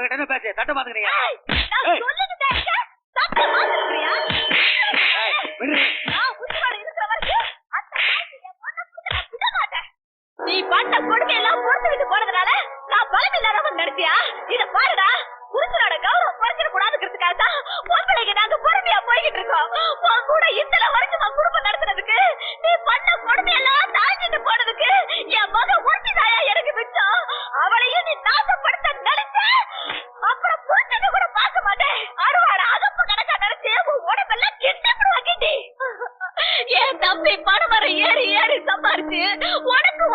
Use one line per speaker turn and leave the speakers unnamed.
இவங்க என்ன பேச்சு? சட்டை மாத்துக்கிறியா
போனதுனால நான் பலம் நடத்தியா இத பாருடா குருத்தனோட கௌரவம் குறைச்சிட கூடாதுங்கிறதுக்காக தான் பொம்பளைக்கு நாங்க பொறுமையா போய்கிட்டு இருக்கோம். உன் கூட இத்தனை வருஷமா குடும்பம் நடத்துனதுக்கு நீ பண்ண கொடுமை எல்லாம் தாங்கிட்டு போனதுக்கு என் மகன் ஒருத்தி எனக்கு மிச்சம். அவளையும் நீ நாசம் அடவாட அதப்பு கணக்கா நினைச்சு உடம்பெல்லாம் கிண்டப்படு வாக்கிட்டி என் தம்பி பணமரம் ஏறி ஏறி சம்பாரிச்சு உனக்கு